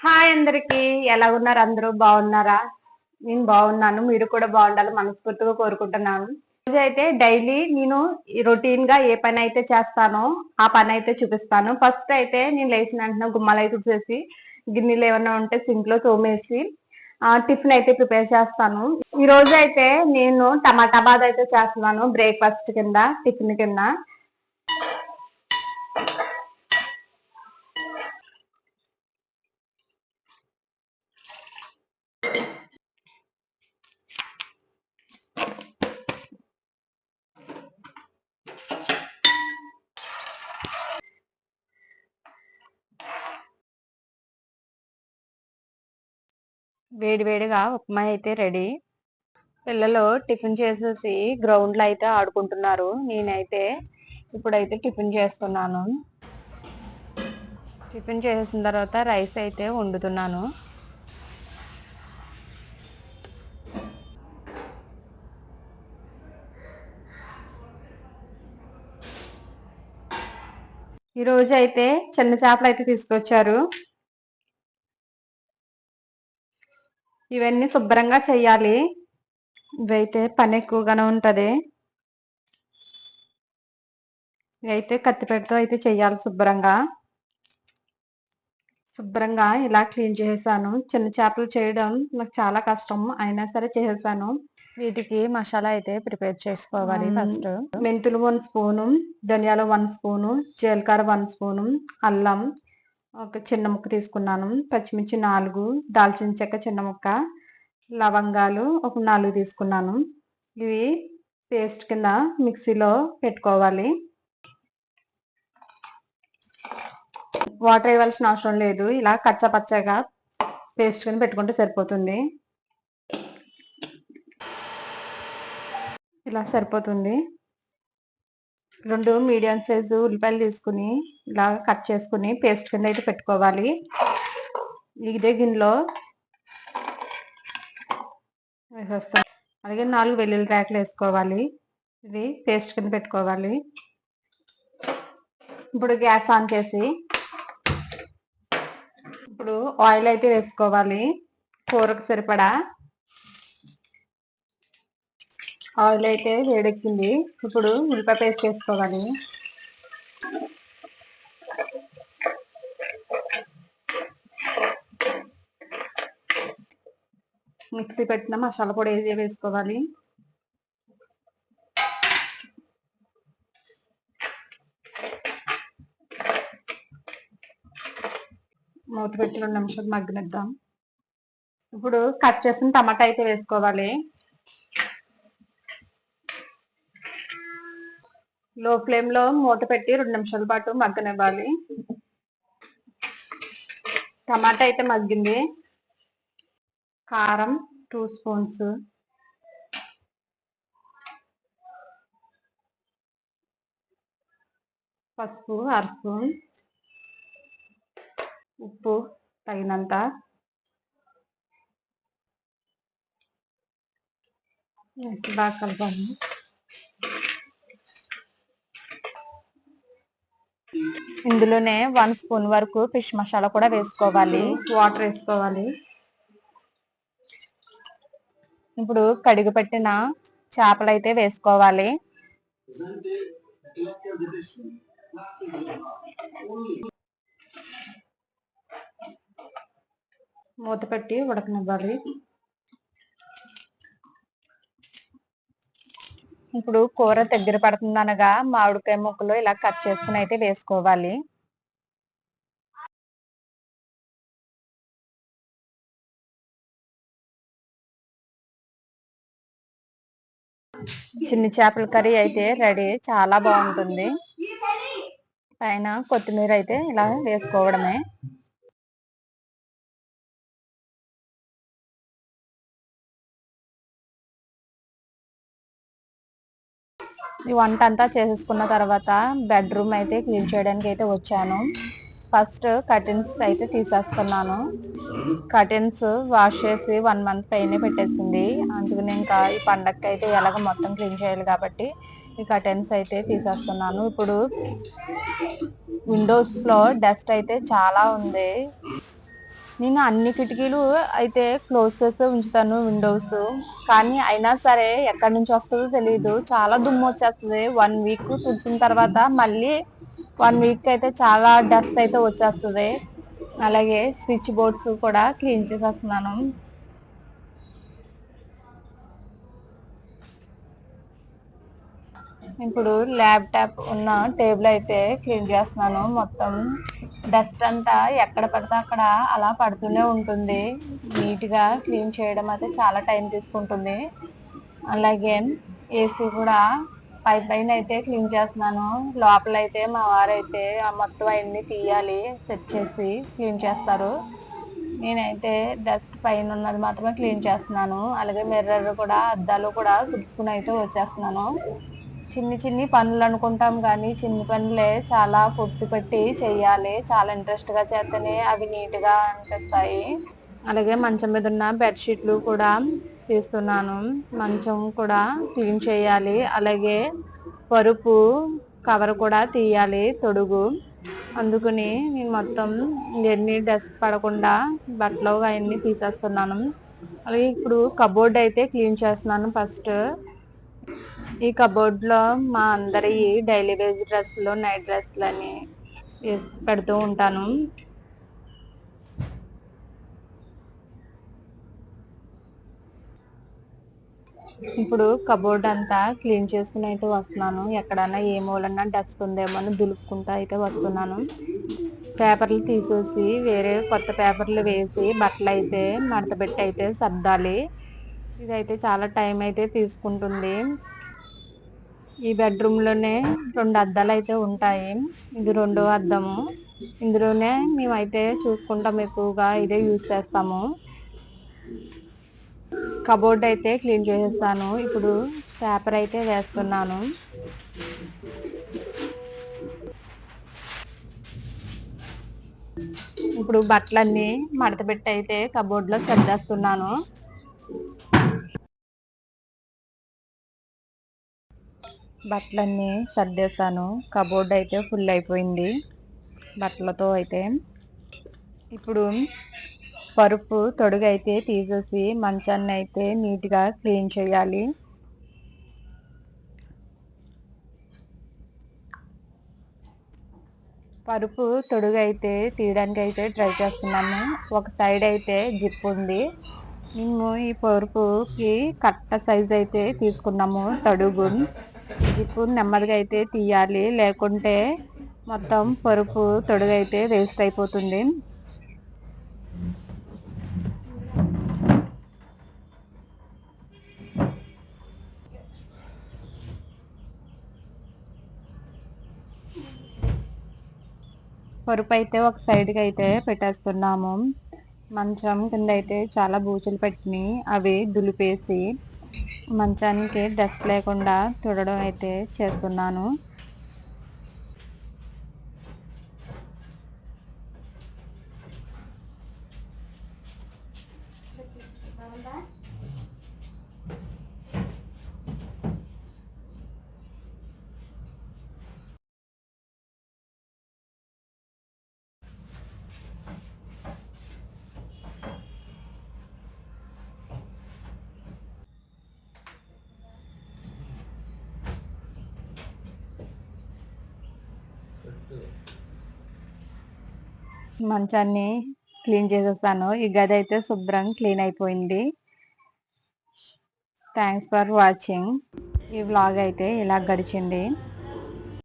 Hi అందరికి. ఎలా ఉన్నారు? అందరూ బాగున్నారా? నేను బాగున్నాను. మీరు కూడా బాగుండాలి మనస్ఫూర్తిగా కోరుకుంటున్నాను. రోజు అయితే డైలీ నేను రొటీన్గా ఏ పని అయితే చేస్తానో ఆ పని అయితే చూపిస్తాను. ఫస్ట్ అయితే నేను లేచిన వెంటనే గుమ్మాలు అయితే చూసేసి గిన్నెలు ఏమైనా ఉంటే సింక్లో తోమేసి ఆ, టిఫిన్ అయితే ప్రిపేర్ చేస్తాను. ఈ రోజు అయితే నేను టమాటా బాద్ అయితే చేస్తున్నాను. బ్రేక్ఫాస్ట్ కింద టిఫిన్ కింద. వేడి వేడిగా ఉప్మా అయితే రెడీ. పిల్లలు టిఫిన్ చేసేసి గ్రౌండ్లో అయితే ఆడుకుంటున్నారు. నేనైతే ఇప్పుడైతే టిఫిన్ చేస్తున్నాను. టిఫిన్ చేసిన తర్వాత రైస్ అయితే వండుతున్నాను. ఈరోజు అయితే చిన్న చేపలు అయితే తీసుకొచ్చారు. ఇవన్నీ శుభ్రంగా చెయ్యాలి. ఇవైతే పని ఎక్కువగానే ఉంటది. ఇవైతే కత్తిపెడతో అయితే చెయ్యాలి శుభ్రంగా. శుభ్రంగా ఇలా క్లీన్ చేసేసాను. చిన్న చేపలు చేయడం నాకు చాలా కష్టం. అయినా సరే చేసేసాను. వీటికి మసాలా అయితే ప్రిపేర్ చేసుకోవాలి ఫస్ట్. మెంతులు వన్ స్పూను ధనియాలు వన్ స్పూను జీలకర్ర వన్ స్పూను అల్లం ఒక చిన్న ముక్క తీసుకున్నాను. పచ్చిమిర్చి నాలుగు దాల్చిన చెక్క చిన్న ముక్క లవంగాలు ఒక నాలుగు తీసుకున్నాను. ఇవి పేస్ట్ కింద మిక్సీలో పెట్టుకోవాలి. వాటర్ వేయవలసిన అవసరం లేదు. ఇలా కచ్చపచ్చగా పేస్ట్ కింద పెట్టుకుంటే సరిపోతుంది. ఇలా సరిపోతుంది. రెండు మీడియం సైజు ఉల్లిపాయలు తీసుకుని ఇలా కట్ చేసుకుని పేస్ట్ కింద అయితే పెట్టుకోవాలి. ఇదే గిన్నెలో వేసేస్తాం. అలాగే నాలుగు వెల్లుల్లి రేకలు వేసుకోవాలి. ఇది పేస్ట్ కింద పెట్టుకోవాలి. ఇప్పుడు గ్యాస్ ఆన్ చేసి ఇప్పుడు ఆయిల్ అయితే వేసుకోవాలి. కూరకు సరిపడా ఆయిల్ అయితే వేడెక్కింది. ఇప్పుడు ఉల్లిపాయ పేస్ట్ వేసుకోవాలి. మిక్సీ పెట్టిన మసాలా పొడి ఏది వేసుకోవాలి? మూత పెట్టి రెండు నిమిషాలు మగ్గనిద్దాం. ఇప్పుడు కట్ చేసిన టమాటా అయితే వేసుకోవాలి. లో ఫ్లేమ్లో మూత పెట్టి రెండు నిమిషాల పాటు మగ్గనివ్వాలి. టమాటా అయితే మగ్గింది. కారం టూ స్పూన్స్. పసుపు అర స్పూన్. ఉప్పు తగినంత. వేసి బాగా కలపాలి. ఇందులోనే వన్ స్పూన్ వరకు ఫిష్ మసాలా కూడా వేసుకోవాలి. వాటర్ వేసుకోవాలి. ఇప్పుడు కడిగి పెట్టిన చేపలు అయితే వేసుకోవాలి. మూత పెట్టి ఉడకనివ్వాలి. ఇప్పుడు కూర దగ్గర పడుతుంది అనగా మామిడికాయ ముక్కలు ఇలా కట్ చేసుకుని అయితే వేసుకోవాలి. చిన్న చేపల కర్రీ అయితే రెడీ. చాలా బాగుంటుంది. పైన కొత్తిమీర అయితే ఇలా వేసుకోవడమే. ఈ వంట అంతా చేసేసుకున్న తర్వాత బెడ్రూమ్ అయితే క్లీన్ చేయడానికి అయితే వచ్చాను. ఫస్ట్ కర్టెన్స్ అయితే తీసేస్తున్నాను. కర్టెన్స్ వాష్ చేసి వన్ మంత్ పైన పెట్టేసింది. అందుకని ఇంకా ఈ పండగకి అయితే ఎలాగ మొత్తం క్లీన్ చేయాలి కాబట్టి ఈ కర్టెన్స్ అయితే తీసేస్తున్నాను. ఇప్పుడు విండోస్లో డస్ట్ అయితే చాలా ఉంది. నేను అన్ని కిటికీలు అయితే క్లోజ్ చేసి ఉంచుతాను విండోస్ కానీ అయినా సరే ఎక్కడి నుంచి వస్తుందో తెలియదు చాలా దుమ్ము వచ్చేస్తుంది. వన్ వీక్ తుడిసిన తర్వాత మళ్ళీ వన్ వీక్ అయితే చాలా డస్ట్ అయితే వచ్చేస్తుంది. అలాగే స్విచ్ బోర్డ్స్ కూడా క్లీన్ చేసేస్తున్నాను. ఇప్పుడు ల్యాప్టాప్ ఉన్న టేబుల్ అయితే క్లీన్ చేస్తున్నాను మొత్తం. డస్ట్ అంతా ఎక్కడ పడితే అక్కడ అలా పడుతూనే ఉంటుంది. నీట్గా క్లీన్ చేయడం అయితే చాలా టైం తీసుకుంటుంది. అలాగే ఏసీ కూడా పై పైన అయితే క్లీన్ చేస్తున్నాను. లోపల అయితే మా వారైతే ఆ మొత్తం అవన్నీ తీయాలి సెట్ చేసి క్లీన్ చేస్తారు. నేనైతే డస్ట్ పైన ఉన్నది మాత్రమే క్లీన్ చేస్తున్నాను. అలాగే మిర్రర్ కూడా అద్దాలు కూడా తుడుచుకుని అయితే వచ్చేస్తున్నాను. చిన్ని చిన్ని పనులు అనుకుంటాం కానీ చిన్ని పనులే చాలా పొట్టు పెట్టి చెయ్యాలి చాలా ఇంట్రెస్ట్గా చేస్తేనే అవి నీట్గా అనిపిస్తాయి. అలాగే మంచం మీద ఉన్న బెడ్షీట్లు కూడా తీస్తున్నాను. మంచం కూడా క్లీన్ చేయాలి. అలాగే పరుపు కవర్ కూడా తీయాలి తొడుగు. అందుకని నేను మొత్తం ఎన్ని డస్ట్ పడకుండా బట్టలు అవన్నీ తీసేస్తున్నాను. అలాగే ఇప్పుడు కబోర్డ్ అయితే క్లీన్ చేస్తున్నాను ఫస్ట్ ఈ కబోర్డ్లో మా అందరి డైలీ వేజ్ డ్రెస్సులు నైట్ డ్రెస్లు అని పెడుతూ ఉంటాను. ఇప్పుడు కబోర్డ్ అంతా క్లీన్ చేసుకుని అయితే వస్తున్నాను. ఎక్కడన్నా ఏ మూలన్నా డస్ట్ ఉందేమో అని దులుపుకుంటూ అయితే వస్తున్నాను. పేపర్లు తీసేసి వేరే కొత్త పేపర్లు వేసి బట్టలు అయితే మడతపెట్టి అయితే సర్దాలి. ఇదైతే చాలా టైం అయితే తీసుకుంటుంది. ఈ బెడ్రూమ్లోనే రెండు అద్దాలు అయితే ఉంటాయి. ఇది రెండో అద్దము. ఇందులోనే మేమైతే చూసుకుంటాం ఎక్కువగా ఇదే యూజ్ చేస్తాము. కబోర్డ్ అయితే క్లీన్ చేసేస్తాను. ఇప్పుడు పేపర్ అయితే వేస్తున్నాను. ఇప్పుడు బట్టలన్నీ మడత పెట్టి అయితే కబోర్డ్లో సర్దేస్తున్నాను. బట్టలన్నీ సర్దేశాను. కబోర్డ్ అయితే ఫుల్ అయిపోయింది. బట్టలతో అయితే ఇప్పుడు పరుపు తొడుగైతే తీసేసి మంచాన్ని అయితే నీట్గా క్లీన్ చేయాలి. పరుపు తొడుగు అయితే తీయడానికి అయితే ట్రై చేస్తున్నాము ఒక సైడ్ అయితే జిప్ ఉంది. మేము ఈ పరుపుకి కట్ట సైజ్ అయితే తీసుకున్నాము తడుగు. జిప్పు నెమ్మదిగా అయితే తీయాలి. లేకుంటే మొత్తం పరుపు తొడుగైతే వేస్ట్ అయిపోతుంది. పరుపు అయితే ఒక సైడ్కి అయితే పెట్టేస్తున్నాము. మంచం కింద అయితే చాలా బూచులు పెట్టినాయి అవి దులిపేసి మంచానికి డస్ట్ లేకుండా తుడడం అయితే చేస్తున్నాను. మంచాన్ని క్లీన్ చేసేసాను. ఈ గది అయితే శుభ్రం క్లీన్ అయిపోయింది. థ్యాంక్స్ ఫర్ వాచింగ్ ఈ వ్లాగ్ అయితే ఇలా గడిచింది.